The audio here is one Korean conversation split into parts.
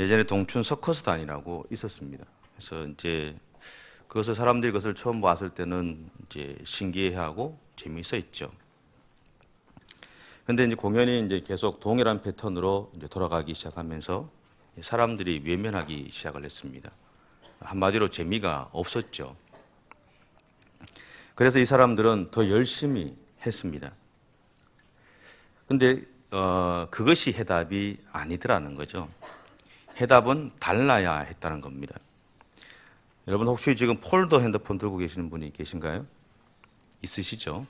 예전에 동춘 서커스단이라고 있었습니다. 그래서 이제 그것을 사람들이 그것을 처음 봤을 때는 이제 신기해하고 재미있어 했죠. 근데 이제 공연이 이제 계속 동일한 패턴으로 이제 돌아가기 시작하면서 사람들이 외면하기 시작을 했습니다. 한마디로 재미가 없었죠. 그래서 이 사람들은 더 열심히 했습니다. 근데 어, 그것이 해답이 아니더라는 거죠. 해답은 달라야 했다는 겁니다. 여러분 혹시 지금 폴더 핸드폰 들고 계시는 분이 계신가요? 있으시죠?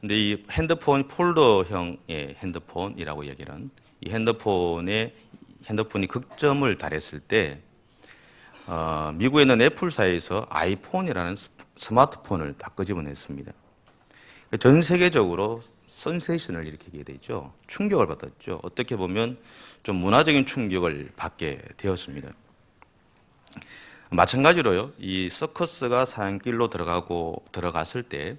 근데 이 핸드폰 폴더형의 핸드폰이라고 얘기는 이 핸드폰에 핸드폰이 극점을 달했을 때 어, 미국에 있는 애플사에서 아이폰이라는 스- 스마트폰을 다 끄집어냈습니다. 전 세계적으로 선세이션을 일으키게 되죠. 충격을 받았죠. 어떻게 보면 좀 문화적인 충격을 받게 되었습니다. 마찬가지로요. 이 서커스가 사양길로 들어가고 들어갔을 때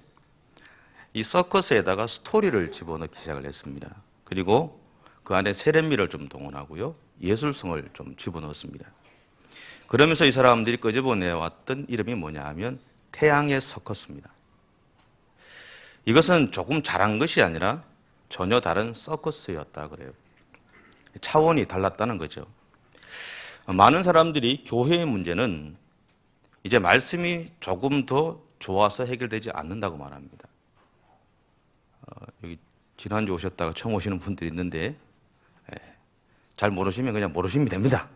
이 서커스에다가 스토리를 집어넣기 시작을 했습니다. 그리고 그 안에 세련미를 좀 동원하고요. 예술성을 좀 집어넣었습니다. 그러면서 이 사람들이 끄집어내왔던 이름이 뭐냐 하면 태양의 서커스입니다. 이것은 조금 잘한 것이 아니라 전혀 다른 서커스였다 그래요. 차원이 달랐다는 거죠. 많은 사람들이 교회의 문제는 이제 말씀이 조금 더 좋아서 해결되지 않는다고 말합니다. 어, 여기 지난주 오셨다가 처음 오시는 분들이 있는데 예, 잘 모르시면 그냥 모르시면 됩니다.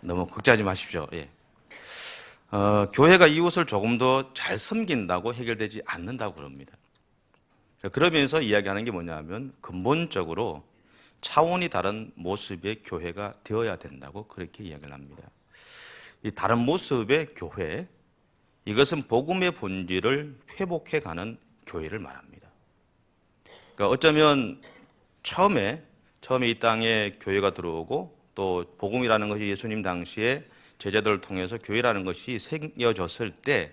너무 걱정하지 마십시오. 예. 어, 교회가 이웃을 조금 더 잘 섬긴다고 해결되지 않는다고 그럽니다. 그러면서 이야기하는 게 뭐냐면 근본적으로 차원이 다른 모습의 교회가 되어야 된다고 그렇게 이야기를 합니다. 이 다른 모습의 교회, 이것은 복음의 본질을 회복해 가는 교회를 말합니다. 그러니까 어쩌면 처음에 처음에 이 땅에 교회가 들어오고 또 복음이라는 것이 예수님 당시에 제자들을 통해서 교회라는 것이 생겨졌을 때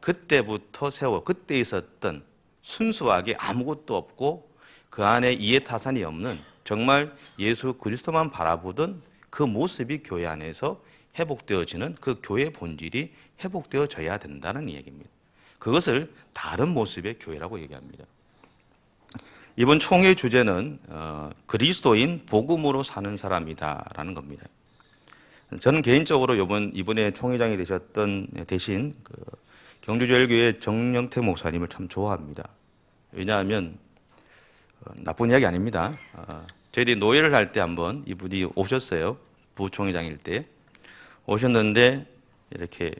그때부터 세워 그때 있었던 순수하게 아무것도 없고 그 안에 이해타산이 없는 정말 예수 그리스도만 바라보던 그 모습이 교회 안에서 회복되어지는 그 교회 본질이 회복되어져야 된다는 얘기입니다. 그것을 다른 모습의 교회라고 얘기합니다. 이번 총회 주제는 어, 그리스도인 복음으로 사는 사람이다라는 겁니다. 저는 개인적으로 이번 이번에 총회장이 되셨던 대신 그 경주제일교회 정영태 목사님을 참 좋아합니다. 왜냐하면 어, 나쁜 이야기 아닙니다. 어, 저희들이 노예를 할 때 한번 이분이 오셨어요. 부총회장일 때 오셨는데 이렇게,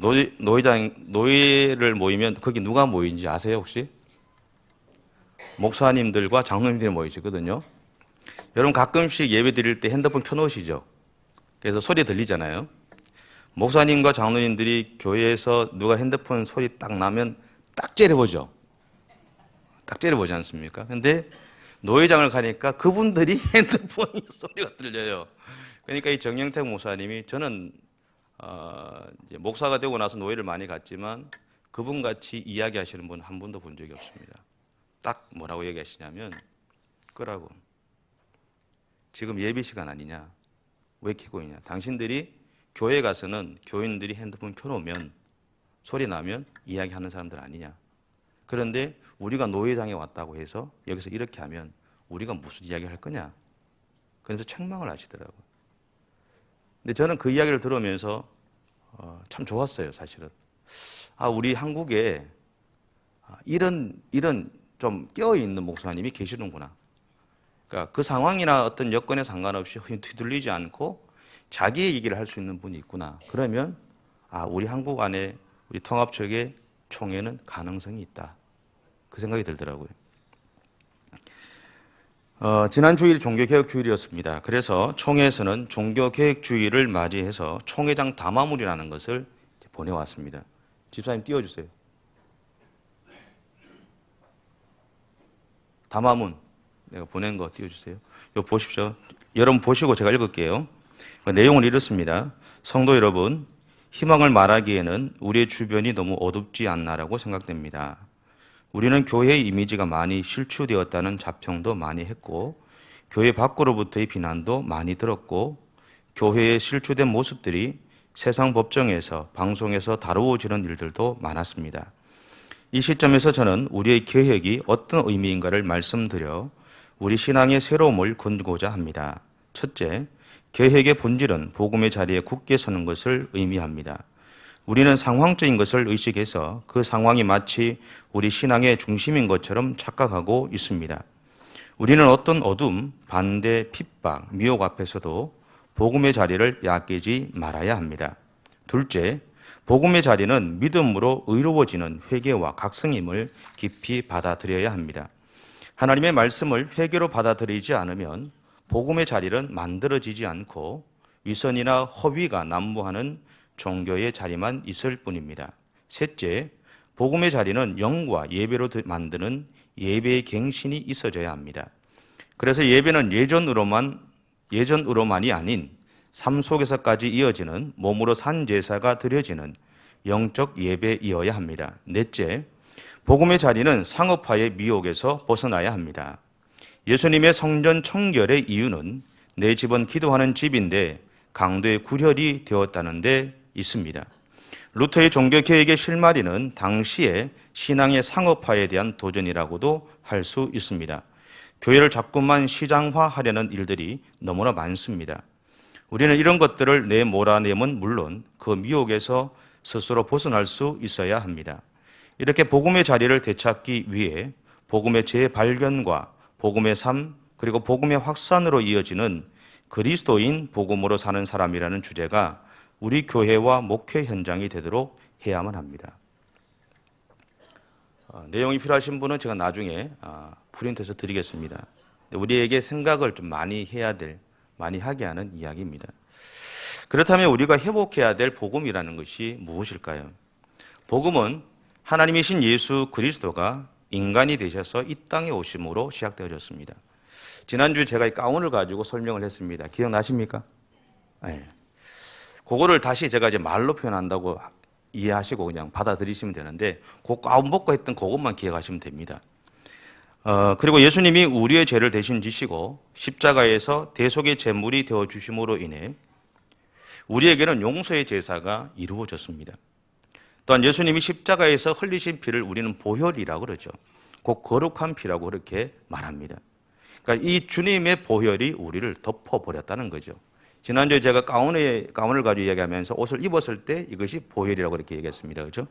노예, 노예장 노예를 모이면 거기 누가 모이는지 아세요 혹시? 목사님들과 장로님들이 모이시거든요. 여러분 가끔씩 예배 드릴 때 핸드폰 켜놓으시죠? 그래서 소리 들리잖아요. 목사님과 장로님들이 교회에서 누가 핸드폰 소리 딱 나면 딱 째려보죠. 딱 째려보지 않습니까? 근데 노회장을 가니까 그분들이 핸드폰 소리가 들려요. 그러니까 이 정영택 목사님이 저는 어, 목사가 되고 나서 노예를 많이 갔지만 그분 같이 이야기하시는 분한 분도 본 적이 없습니다. 딱 뭐라고 얘기하시냐면 끄라고. 지금 예배 시간 아니냐? 왜 켜고 있냐? 당신들이 교회 가서는 교인들이 핸드폰 켜놓으면 소리 나면 이야기하는 사람들 아니냐? 그런데 우리가 노예장에 왔다고 해서 여기서 이렇게 하면 우리가 무슨 이야기 할 거냐? 그래서 책망을 하시더라고요. 근데 저는 그 이야기를 들으면서 어, 참 좋았어요, 사실은. 아, 우리 한국에 아, 이런, 이런 좀 깨어있는 목사님이 계시는구나. 그러니까 그 상황이나 어떤 여건에 상관없이 휘둘리지 않고 자기의 얘기를 할 수 있는 분이 있구나. 그러면 아, 우리 한국 안에 우리 통합적의 총회는 가능성이 있다. 그 생각이 들더라고요. 어, 지난 주일 종교개혁 주일이었습니다. 그래서 총회에서는 종교개혁 주일을 맞이해서 총회장 담화물이라는 것을 보내왔습니다. 집사님 띄워주세요. 담화문 내가 보낸 거 띄워주세요. 이거 보십시오. 여러분 보시고 제가 읽을게요. 그 내용은 이렇습니다. 성도 여러분, 희망을 말하기에는 우리의 주변이 너무 어둡지 않나라고 생각됩니다. 우리는 교회의 이미지가 많이 실추되었다는 자평도 많이 했고 교회 밖으로부터의 비난도 많이 들었고 교회에 실추된 모습들이 세상 법정에서 방송에서 다루어지는 일들도 많았습니다. 이 시점에서 저는 우리의 계획이 어떤 의미인가를 말씀드려 우리 신앙의 새로움을 건고자 합니다. 첫째, 계획의 본질은 복음의 자리에 굳게 서는 것을 의미합니다. 우리는 상황적인 것을 의식해서 그 상황이 마치 우리 신앙의 중심인 것처럼 착각하고 있습니다. 우리는 어떤 어둠, 반대, 핍박, 미혹 앞에서도 복음의 자리를 약기지 말아야 합니다. 둘째, 복음의 자리는 믿음으로 의로워지는 회개와 각성임을 깊이 받아들여야 합니다. 하나님의 말씀을 회개로 받아들이지 않으면 복음의 자리는 만들어지지 않고 위선이나 허위가 난무하는 종교의 자리만 있을 뿐입니다. 셋째, 복음의 자리는 영과 예배로 만드는 예배의 갱신이 있어져야 합니다. 그래서 예배는 예전으로만 예전으로만이 아닌 삶 속에서까지 이어지는 몸으로 산 제사가 드려지는 영적 예배이어야 합니다. 넷째, 복음의 자리는 상업화의 미혹에서 벗어나야 합니다. 예수님의 성전 청결의 이유는 내 집은 기도하는 집인데 강도의 구혈이 되었다는 데 있습니다. 루터의 종교 개혁의 실마리는 당시의 신앙의 상업화에 대한 도전이라고도 할 수 있습니다. 교회를 자꾸만 시장화하려는 일들이 너무나 많습니다. 우리는 이런 것들을 내 몰아내면 물론 그 미혹에서 스스로 벗어날 수 있어야 합니다. 이렇게 복음의 자리를 되찾기 위해 복음의 재발견과 복음의 삶 그리고 복음의 확산으로 이어지는 그리스도인 복음으로 사는 사람이라는 주제가 우리 교회와 목회 현장이 되도록 해야만 합니다. 어, 내용이 필요하신 분은 제가 나중에 어, 프린트해서 드리겠습니다. 우리에게 생각을 좀 많이 해야 될, 많이 하게 하는 이야기입니다. 그렇다면 우리가 회복해야 될 복음이라는 것이 무엇일까요? 복음은 하나님이신 예수 그리스도가 인간이 되셔서 이 땅에 오심으로 시작되어졌습니다. 지난주에 제가 이 가운을 가지고 설명을 했습니다. 기억나십니까? 네. 그거를 다시 제가 이제 말로 표현한다고 이해하시고 그냥 받아들이시면 되는데 그 가운 벗고 했던 그것만 기억하시면 됩니다. 어, 그리고 예수님이 우리의 죄를 대신 지시고 십자가에서 대속의 제물이 되어 주심으로 인해 우리에게는 용서의 제사가 이루어졌습니다. 또한 예수님이 십자가에서 흘리신 피를 우리는 보혈이라고 그러죠. 곧 거룩한 피라고 그렇게 말합니다. 그러니까 이 주님의 보혈이 우리를 덮어버렸다는 거죠. 지난주에 제가 가운에, 가운을 가지고 이야기하면서 옷을 입었을 때 이것이 보혈이라고 이렇게 얘기했습니다. 그죠?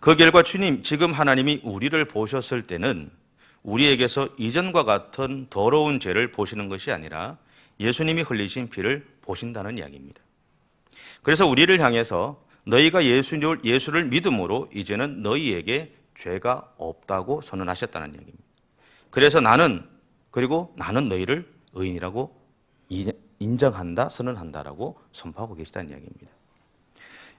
그 결과 주님, 지금 하나님이 우리를 보셨을 때는 우리에게서 이전과 같은 더러운 죄를 보시는 것이 아니라 예수님이 흘리신 피를 보신다는 이야기입니다. 그래서 우리를 향해서 너희가 예수를, 예수를 믿음으로 이제는 너희에게 죄가 없다고 선언하셨다는 이야기입니다. 그래서 나는, 그리고 나는 너희를 의인이라고 인정한다, 선언한다라고 선포하고 계시다는 이야기입니다.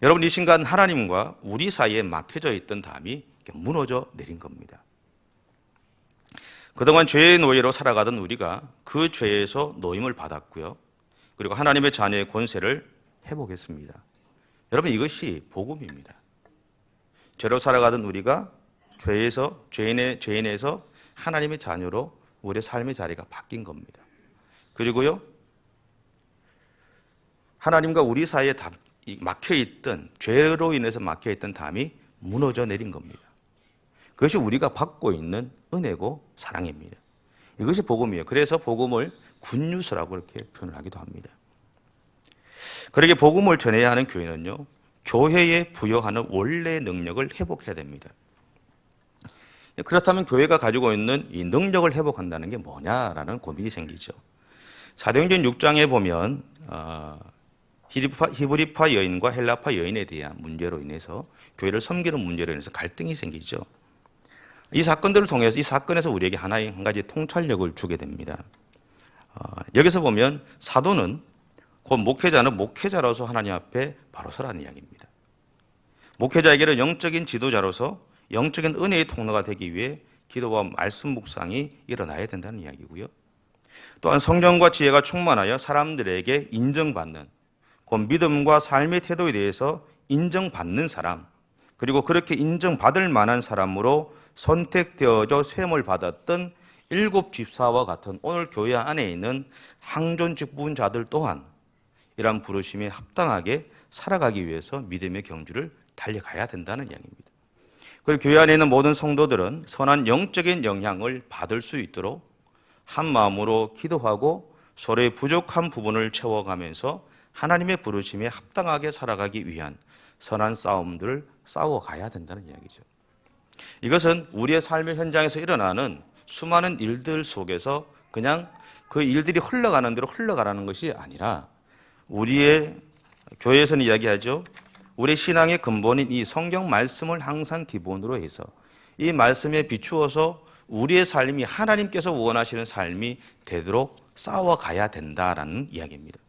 여러분 이 순간 하나님과 우리 사이에 막혀져 있던 담이 무너져 내린 겁니다. 그동안 죄의 노예로 살아가던 우리가 그 죄에서 노임을 받았고요. 그리고 하나님의 자녀의 권세를 회복했습니다. 여러분 이것이 복음입니다. 죄로 살아가던 우리가 죄에서 죄인의 죄인에서 하나님의 자녀로 우리의 삶의 자리가 바뀐 겁니다. 그리고요 하나님과 우리 사이에 막혀 있던 죄로 인해서 막혀 있던 담이 무너져 내린 겁니다. 그것이 우리가 받고 있는 은혜고 사랑입니다. 이것이 복음이에요. 그래서 복음을 굿뉴스라고 이렇게 표현을 하기도 합니다. 그러게 복음을 전해야 하는 교회는요, 교회에 부여하는 원래 능력을 회복해야 됩니다. 그렇다면 교회가 가지고 있는 이 능력을 회복한다는 게 뭐냐라는 고민이 생기죠. 사도행전 6장에 보면 어, 히브리파 여인과 헬라파 여인에 대한 문제로 인해서 교회를 섬기는 문제로 인해서 갈등이 생기죠. 이 사건들을 통해서 이 사건에서 우리에게 하나의 한 가지 통찰력을 주게 됩니다. 어, 여기서 보면 사도는 곧 목회자는 목회자로서 하나님 앞에 바로 서라는 이야기입니다. 목회자에게는 영적인 지도자로서 영적인 은혜의 통로가 되기 위해 기도와 말씀 묵상이 일어나야 된다는 이야기고요. 또한 성령과 지혜가 충만하여 사람들에게 인정받는 곧 믿음과 삶의 태도에 대해서 인정받는 사람, 그리고 그렇게 인정받을 만한 사람으로 선택되어져 셈을 받았던 일곱 집사와 같은 오늘 교회 안에 있는 항존 직분자들 또한 이러한 부르심에 합당하게 살아가기 위해서 믿음의 경주를 달려가야 된다는 이야기입니다. 그리고 교회 안에 있는 모든 성도들은 선한 영적인 영향을 받을 수 있도록 한 마음으로 기도하고 서로의 부족한 부분을 채워가면서 하나님의 부르심에 합당하게 살아가기 위한 선한 싸움들을 싸워가야 된다는 이야기죠. 이것은 우리의 삶의 현장에서 일어나는 수많은 일들 속에서 그냥 그 일들이 흘러가는 대로 흘러가라는 것이 아니라 우리의 교회에서는 이야기하죠. 우리 신앙의 근본인 이 성경 말씀을 항상 기본으로 해서 이 말씀에 비추어서 우리의 삶이 하나님께서 원하시는 삶이 되도록 싸워가야 된다라는 이야기입니다.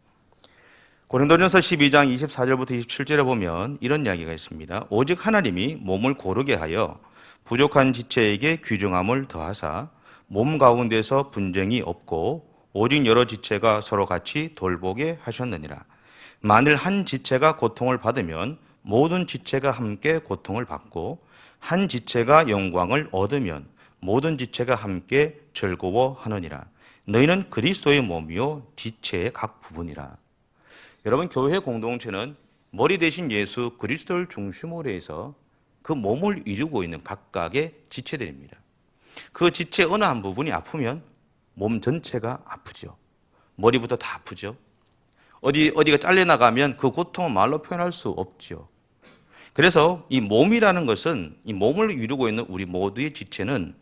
고린도전서 12장 24절부터 27절에 보면 이런 이야기가 있습니다. 오직 하나님이 몸을 고르게 하여 부족한 지체에게 규정함을 더하사 몸 가운데서 분쟁이 없고 오직 여러 지체가 서로 같이 돌보게 하셨느니라. 만일 한 지체가 고통을 받으면 모든 지체가 함께 고통을 받고 한 지체가 영광을 얻으면 모든 지체가 함께 즐거워하느니라. 너희는 그리스도의 몸이요 지체의 각 부분이라. 여러분 교회 공동체는 머리 대신 예수 그리스도를 중심으로 해서 그 몸을 이루고 있는 각각의 지체들입니다. 그 지체 어느 한 부분이 아프면 몸 전체가 아프죠. 머리부터 다 아프죠. 어디 어디가 잘려 나가면 그 고통을 말로 표현할 수 없죠. 그래서 이 몸이라는 것은 이 몸을 이루고 있는 우리 모두의 지체는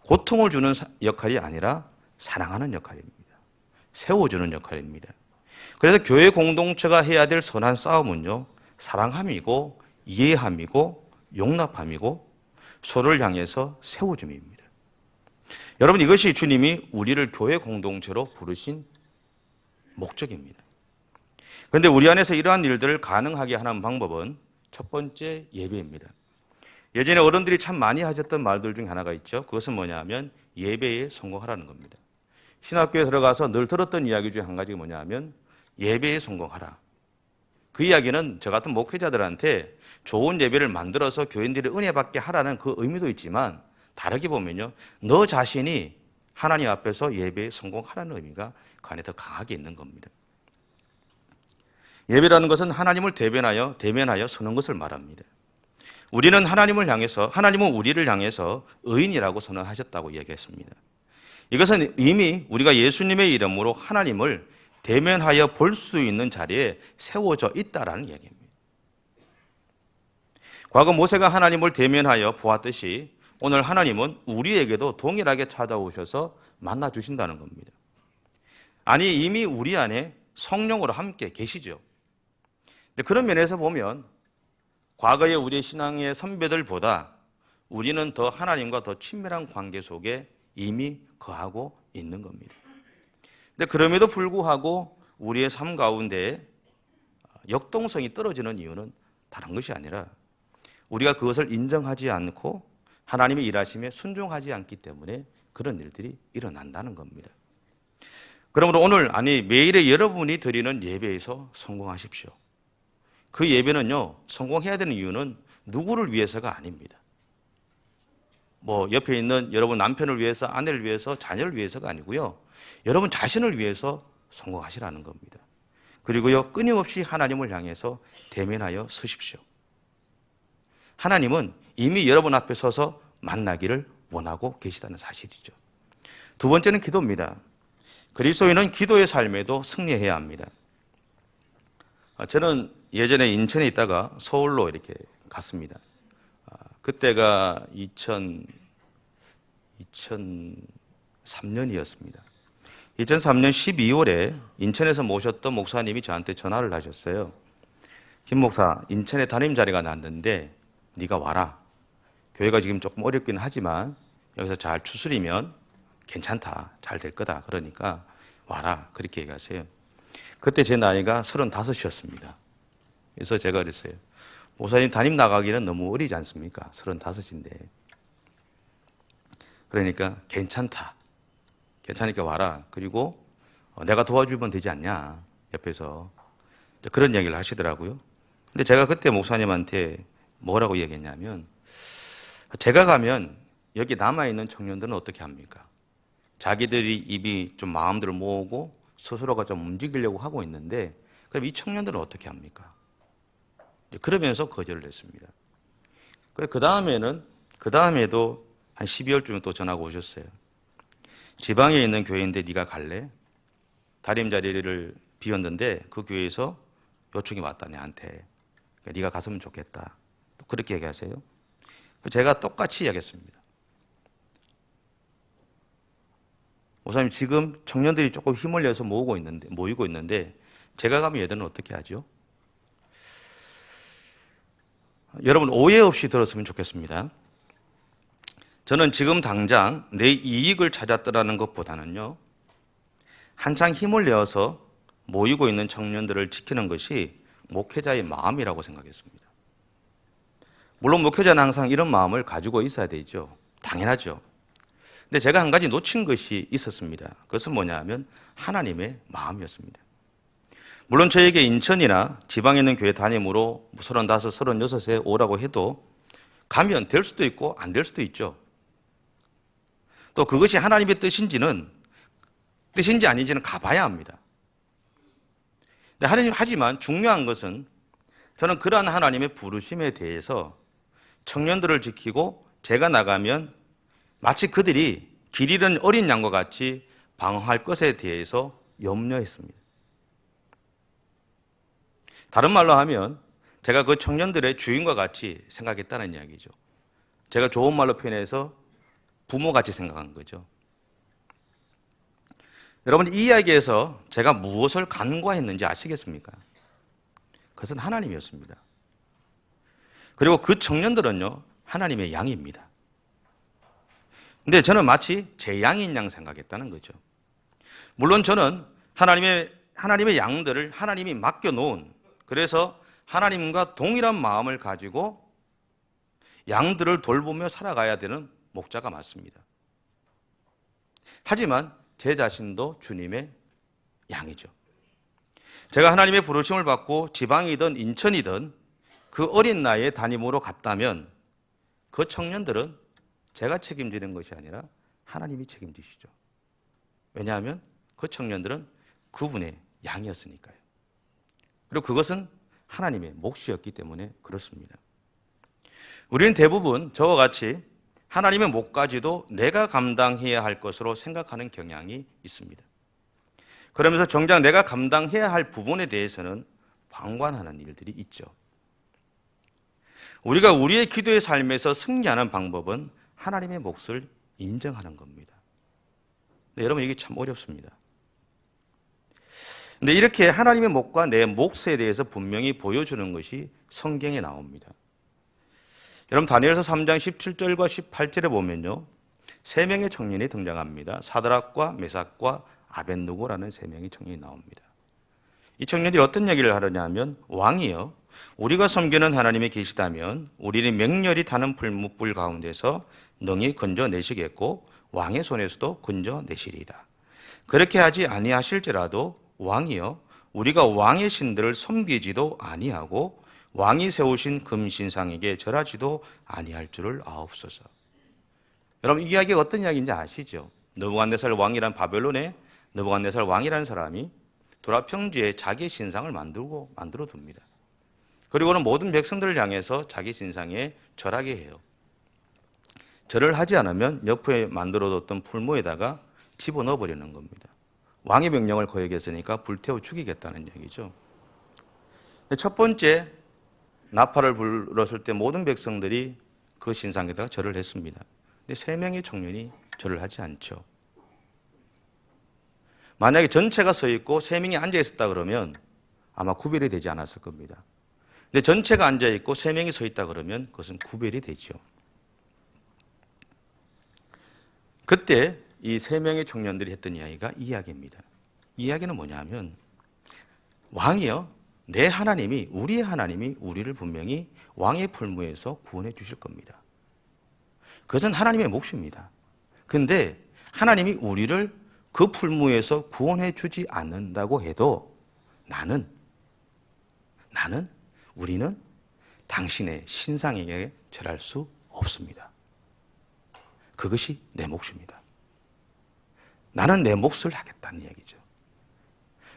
고통을 주는 역할이 아니라 사랑하는 역할입니다. 세워주는 역할입니다. 그래서 교회 공동체가 해야 될 선한 싸움은요, 사랑함이고, 이해함이고, 용납함이고, 서로를 향해서 세워줌입니다. 여러분, 이것이 주님이 우리를 교회 공동체로 부르신 목적입니다. 그런데 우리 안에서 이러한 일들을 가능하게 하는 방법은 첫 번째 예배입니다. 예전에 어른들이 참 많이 하셨던 말들 중에 하나가 있죠. 그것은 뭐냐 하면 예배에 성공하라는 겁니다. 신학교에 들어가서 늘 들었던 이야기 중에 한 가지가 뭐냐 하면 예배에 성공하라. 그 이야기는 저 같은 목회자들한테 좋은 예배를 만들어서 교인들이 은혜 받게 하라는 그 의미도 있지만 다르게 보면요. 너 자신이 하나님 앞에서 예배에 성공하라는 의미가 그 안에 더 강하게 있는 겁니다. 예배라는 것은 하나님을 대변하여 대면하여 서는 것을 말합니다. 우리는 하나님을 향해서 하나님은 우리를 향해서 의인이라고 선언하셨다고 얘기했습니다. 이것은 이미 우리가 예수님의 이름으로 하나님을 대면하여 볼 수 있는 자리에 세워져 있다라는 얘기입니다. 과거 모세가 하나님을 대면하여 보았듯이 오늘 하나님은 우리에게도 동일하게 찾아오셔서 만나 주신다는 겁니다. 아니 이미 우리 안에 성령으로 함께 계시죠. 그런 면에서 보면 과거의 우리의 신앙의 선배들보다 우리는 더 하나님과 더 친밀한 관계 속에 이미 거하고 있는 겁니다. 근데 그럼에도 불구하고 우리의 삶 가운데 역동성이 떨어지는 이유는 다른 것이 아니라 우리가 그것을 인정하지 않고 하나님의 일하심에 순종하지 않기 때문에 그런 일들이 일어난다는 겁니다. 그러므로 오늘 아니 매일의 여러분이 드리는 예배에서 성공하십시오. 그 예배는요 성공해야 되는 이유는 누구를 위해서가 아닙니다. 뭐 옆에 있는 여러분 남편을 위해서 아내를 위해서 자녀를 위해서가 아니고요. 여러분 자신을 위해서 성공하시라는 겁니다. 그리고요 끊임없이 하나님을 향해서 대면하여 서십시오. 하나님은 이미 여러분 앞에 서서 만나기를 원하고 계시다는 사실이죠. 두 번째는 기도입니다. 그리스도인은 기도의 삶에도 승리해야 합니다. 아, 저는 예전에 인천에 있다가 서울로 이렇게 갔습니다. 아, 그때가 2000, 2003년이었습니다. 2003년 12월에 인천에서 모셨던 목사님이 저한테 전화를 하셨어요. 김 목사, 인천에 담임 자리가 났는데 네가 와라. 교회가 지금 조금 어렵긴 하지만 여기서 잘 추스리면 괜찮다. 잘 될 거다. 그러니까 와라. 그렇게 얘기하세요. 그때 제 나이가 35이었습니다. 그래서 제가 그랬어요. 목사님 담임 나가기는 너무 어리지 않습니까? 35인데. 그러니까 괜찮다. 괜찮으니까 와라. 그리고 어, 내가 도와주면 되지 않냐. 옆에서. 그런 이야기를 하시더라고요. 근데 제가 그때 목사님한테 뭐라고 얘기했냐면 제가 가면 여기 남아있는 청년들은 어떻게 합니까? 자기들이 입이 좀 마음들을 모으고 스스로가 좀 움직이려고 하고 있는데 그럼 이 청년들은 어떻게 합니까? 그러면서 거절을 했습니다. 그 다음에는 그 다음에도 한 12월쯤에 또 전화가 오셨어요. 지방에 있는 교회인데 네가 갈래? 다림 자리를 비웠는데 그 교회에서 요청이 왔다 내한테. 그러니까 네가 갔으면 좋겠다. 또 그렇게 얘기하세요. 제가 똑같이 이야기했습니다. 목사님 지금 청년들이 조금 힘을 내서 모으고 있는데 모이고 있는데 제가 가면 얘들은 어떻게 하죠? 여러분 오해 없이 들었으면 좋겠습니다. 저는 지금 당장 내 이익을 찾았더라는 것보다는요, 한창 힘을 내어서 모이고 있는 청년들을 지키는 것이 목회자의 마음이라고 생각했습니다. 물론 목회자는 항상 이런 마음을 가지고 있어야 되죠. 당연하죠. 근데 제가 한 가지 놓친 것이 있었습니다. 그것은 뭐냐 하면 하나님의 마음이었습니다. 물론 저에게 인천이나 지방에 있는 교회 담임으로 35, 36에 오라고 해도 가면 될 수도 있고 안 될 수도 있죠. 또 그것이 하나님의 뜻인지는 뜻인지 아닌지는 가봐야 합니다. 하나님 하지만 중요한 것은 저는 그러한 하나님의 부르심에 대해서 청년들을 지키고 제가 나가면 마치 그들이 길 잃은 어린 양과 같이 방황할 것에 대해서 염려했습니다. 다른 말로 하면 제가 그 청년들의 주인과 같이 생각했다는 이야기죠. 제가 좋은 말로 표현해서 부모같이 생각한 거죠. 여러분, 이 이야기에서 제가 무엇을 간과했는지 아시겠습니까? 그것은 하나님이었습니다. 그리고 그 청년들은요, 하나님의 양입니다. 근데 저는 마치 제 양인 양 생각했다는 거죠. 물론 저는 하나님의, 하나님의 양들을 하나님이 맡겨놓은 그래서 하나님과 동일한 마음을 가지고 양들을 돌보며 살아가야 되는 목자가 맞습니다. 하지만 제 자신도 주님의 양이죠. 제가 하나님의 부르심을 받고 지방이든 인천이든 그 어린 나이에 담임으로 갔다면 그 청년들은 제가 책임지는 것이 아니라 하나님이 책임지시죠. 왜냐하면 그 청년들은 그분의 양이었으니까요. 그리고 그것은 하나님의 몫이었기 때문에 그렇습니다. 우리는 대부분 저와 같이 하나님의 몫까지도 내가 감당해야 할 것으로 생각하는 경향이 있습니다. 그러면서 정작 내가 감당해야 할 부분에 대해서는 방관하는 일들이 있죠. 우리가 우리의 기도의 삶에서 승리하는 방법은 하나님의 몫을 인정하는 겁니다. 네, 여러분 이게 참 어렵습니다. 근데 이렇게 하나님의 몫과 내 몫에 대해서 분명히 보여주는 것이 성경에 나옵니다. 여러분 다니엘서 3장 17절과 18절에 보면요. 세 명의 청년이 등장합니다. 사드락과 메삭과 아벤누고라는 세 명의 청년이 나옵니다. 이 청년들이 어떤 얘기를 하느냐 하면 왕이요 우리가 섬기는 하나님이 계시다면 우리는 맹렬히 타는 풀무불 가운데서 능히 건져내시겠고 왕의 손에서도 건져내시리이다. 그렇게 하지 아니하실지라도 왕이여 우리가 왕의 신들을 섬기지도 아니하고 왕이 세우신 금신상에게 절하지도 아니할 줄을 아옵소서. 여러분 이 이야기가 어떤 이야기인지 아시죠? 느부갓네살 왕이란 바벨론의 느부갓네살 왕이라는 사람이 도라 평지에 자기 신상을 만들고 만들어 둡니다. 그리고는 모든 백성들을 향해서 자기 신상에 절하게 해요. 절을 하지 않으면 옆에 만들어뒀던 풀무에다가 집어넣어 버리는 겁니다. 왕의 명령을 거역했으니까 불태워 죽이겠다는 얘기죠. 첫 번째 나팔을 불렀을 때 모든 백성들이 그 신상에다가 절을 했습니다. 근데 세 명의 청년이 절을 하지 않죠. 만약에 전체가 서 있고 세 명이 앉아 있었다 그러면 아마 구별이 되지 않았을 겁니다. 근데 전체가 앉아 있고 세 명이 서 있다 그러면 그것은 구별이 되죠. 그때 이 세 명의 청년들이 했던 이야기가 이 이야기입니다. 이 이야기는 뭐냐면 왕이요 내 하나님이 우리의 하나님이 우리를 분명히 왕의 풀무에서 구원해 주실 겁니다. 그것은 하나님의 몫입니다. 근데 하나님이 우리를 그 풀무에서 구원해 주지 않는다고 해도 나는 나는 우리는 당신의 신상에게 절할 수 없습니다. 그것이 내 몫입니다. 나는 내 몫을 하겠다는 얘기죠.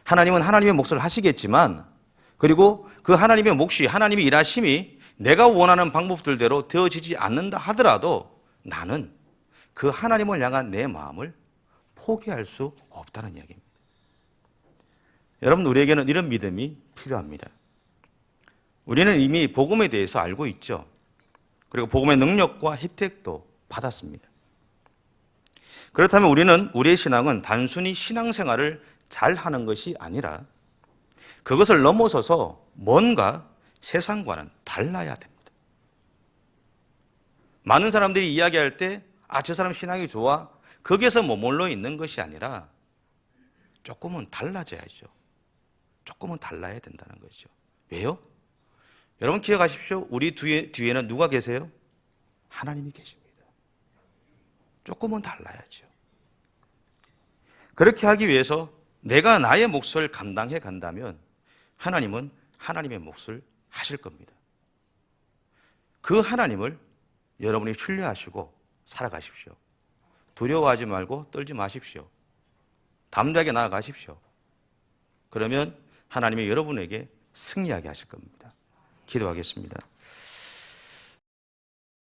하나님은 하나님의 몫을 하시겠지만 그리고 그 하나님의 몫이 하나님의 일하심이 내가 원하는 방법들대로 되어지지 않는다 하더라도 나는 그 하나님을 향한 내 마음을 포기할 수 없다는 이야기입니다. 여러분 우리에게는 이런 믿음이 필요합니다. 우리는 이미 복음에 대해서 알고 있죠. 그리고 복음의 능력과 혜택도 받았습니다. 그렇다면 우리는 우리의 신앙은 단순히 신앙생활을 잘 하는 것이 아니라 그것을 넘어서서 뭔가 세상과는 달라야 됩니다. 많은 사람들이 이야기할 때, 아, 저 사람 신앙이 좋아. 거기에서 머물러 있는 것이 아니라 조금은 달라져야죠. 조금은 달라야 된다는 거죠. 왜요? 여러분 기억하십시오. 우리 뒤에, 뒤에는 누가 계세요? 하나님이 계십니다. 조금은 달라야죠. 그렇게 하기 위해서 내가 나의 몫을 감당해 간다면 하나님은 하나님의 몫을 하실 겁니다. 그 하나님을 여러분이 신뢰하시고 살아가십시오. 두려워하지 말고 떨지 마십시오. 담대하게 나아가십시오. 그러면 하나님이 여러분에게 승리하게 하실 겁니다. 기도하겠습니다.